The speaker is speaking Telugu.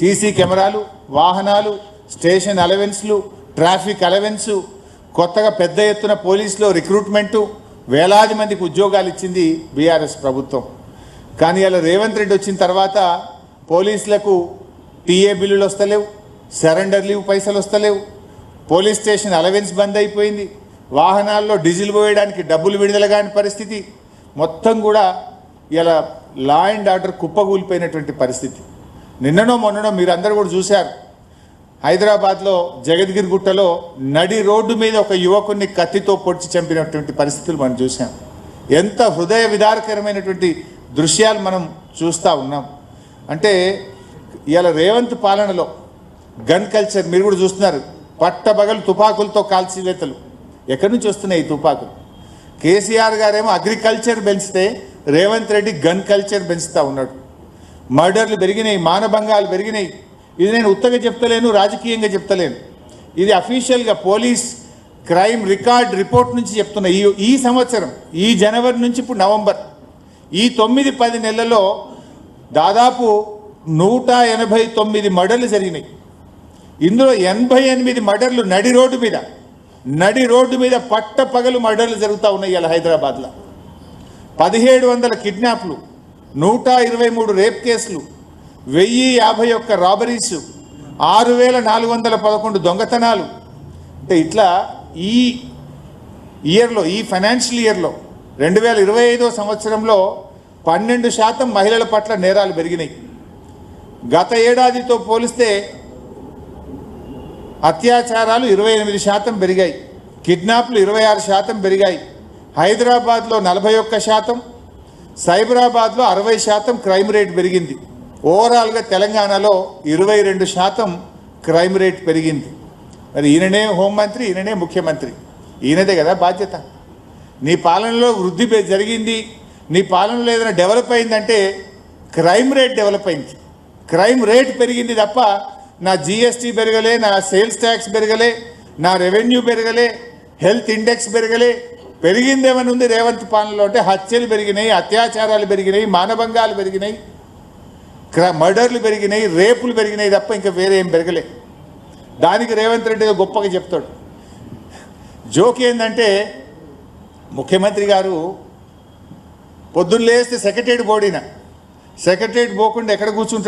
సీసీ కెమెరాలు వాహనాలు స్టేషన్ అలవెన్స్లు ట్రాఫిక్ అలవెన్సు కొత్తగా పెద్ద ఎత్తున పోలీసులో రిక్రూట్మెంటు వేలాది మందికి ఉద్యోగాలు ఇచ్చింది బీఆర్ఎస్ ప్రభుత్వం. కానీ అలా రేవంత్ రెడ్డి వచ్చిన తర్వాత పోలీసులకు టీఏ బిల్లులు వస్తలేవు సరెండర్ లీవ్ పైసలు వస్తలేవు పోలీస్ స్టేషన్ అలవెన్స్ బంద్ అయిపోయింది వాహనాల్లో డీజిల్ పోయడానికి డబ్బులు విడుదల కాని పరిస్థితి మొత్తం కూడా ఇలా లా అండ్ ఆర్డర్ కుప్పగూలిపోయినటువంటి పరిస్థితి. నిన్ననో మొన్ననో మీరు కూడా చూశారు. హైదరాబాద్లో జగద్గిరి గుట్టలో నడి రోడ్డు మీద ఒక యువకుడిని కత్తితో పొడిచి చంపినటువంటి పరిస్థితులు మనం చూసాం ఎంత హృదయ విదారకరమైనటువంటి దృశ్యాలు మనం చూస్తూ ఉన్నాం. అంటే ఇవాళ రేవంత్ పాలనలో గన్ కల్చర్ మీరు కూడా చూస్తున్నారు. పట్టబగలు తుపాకులతో కాల్చివేతలు. ఎక్కడి నుంచి వస్తున్నాయి ఈ తుపాకులు? కేసీఆర్ గారేమో అగ్రికల్చర్ పెంచితే రేవంత్ రెడ్డి గన్ కల్చర్ పెంచుతూ ఉన్నాడు. మర్డర్లు పెరిగినాయి మానభంగాలు పెరిగినాయి. ఇది నేను ఉత్తగా చెప్తలేను రాజకీయంగా చెప్తలేను. ఇది అఫీషియల్గా పోలీస్ క్రైమ్ రికార్డ్ రిపోర్ట్ నుంచి చెప్తున్నా ఈ ఈ సంవత్సరం ఈ జనవరి నుంచి ఇప్పుడు నవంబర్. ఈ తొమ్మిది పది నెలల్లో దాదాపు నూట ఎనభై తొమ్మిది మర్డర్లు జరిగినాయి. ఇందులో ఎనభై ఎనిమిది మర్డర్లు నడి రోడ్డు మీద నడి రోడ్డు మీద పట్ట పగలు మర్డర్లు జరుగుతూ ఉన్నాయి ఇలా హైదరాబాద్లో. పదిహేడు వందల కిడ్నాప్లు నూట ఇరవై మూడు రేప్ కేసులు వెయ్యి యాభై ఒక్క రాబరీస్ ఆరు వేల నాలుగు వందల పదకొండు దొంగతనాలు. అంటే ఇట్లా ఈ ఇయర్లో ఈ ఫైనాన్షియల్ ఇయర్లో రెండు వేల ఇరవై ఐదో సంవత్సరంలో పన్నెండు శాతం మహిళల పట్ల నేరాలు పెరిగినాయి. గత ఏడాదితో పోలిస్తే అత్యాచారాలు ఇరవై ఎనిమిది శాతం పెరిగాయి. కిడ్నాప్లు ఇరవై ఆరు శాతం పెరిగాయి. హైదరాబాద్లో నలభై ఒక్క శాతం సైబరాబాద్లో అరవై శాతం క్రైమ్ రేట్ పెరిగింది. ఓవరాల్గా తెలంగాణలో ఇరవై రెండు శాతం క్రైమ్ రేట్ పెరిగింది. మరి ఈయననే హోంమంత్రి ఈయననే ముఖ్యమంత్రి. ఈయనదే కదా బాధ్యత. నీ పాలనలో వృద్ధి జరిగింది. నీ పాలనలో ఏదైనా డెవలప్ అయిందంటే క్రైమ్ రేట్ డెవలప్ అయింది. క్రైమ్ రేట్ పెరిగింది తప్ప నా జిఎస్టీ పెరగలే నా సేల్స్ ట్యాక్స్ పెరగలే నా రెవెన్యూ పెరగలే హెల్త్ ఇండెక్స్ పెరగలే పెరిగిందేమని ఉంది రేవంత్ పాలనలో అంటే హత్యలు పెరిగినాయి అత్యాచారాలు పెరిగినాయి మానభంగాలు పెరిగినాయి క్ర- మర్డర్లు పెరిగినాయి రేపులు పెరిగినాయి తప్ప ఇంకా వేరే ఏం పెరగలే. దానికి రేవంత్ రెడ్డి ఏదో గొప్పగా చెప్తాడు. జోక్ ఏంటంటే ముఖ్యమంత్రి గారు పొద్దున్న లేస్తే సెక్రటరీ పోడిన సెక్రటరీ పోకుండా ఎక్కడ కూర్చుంటాడు?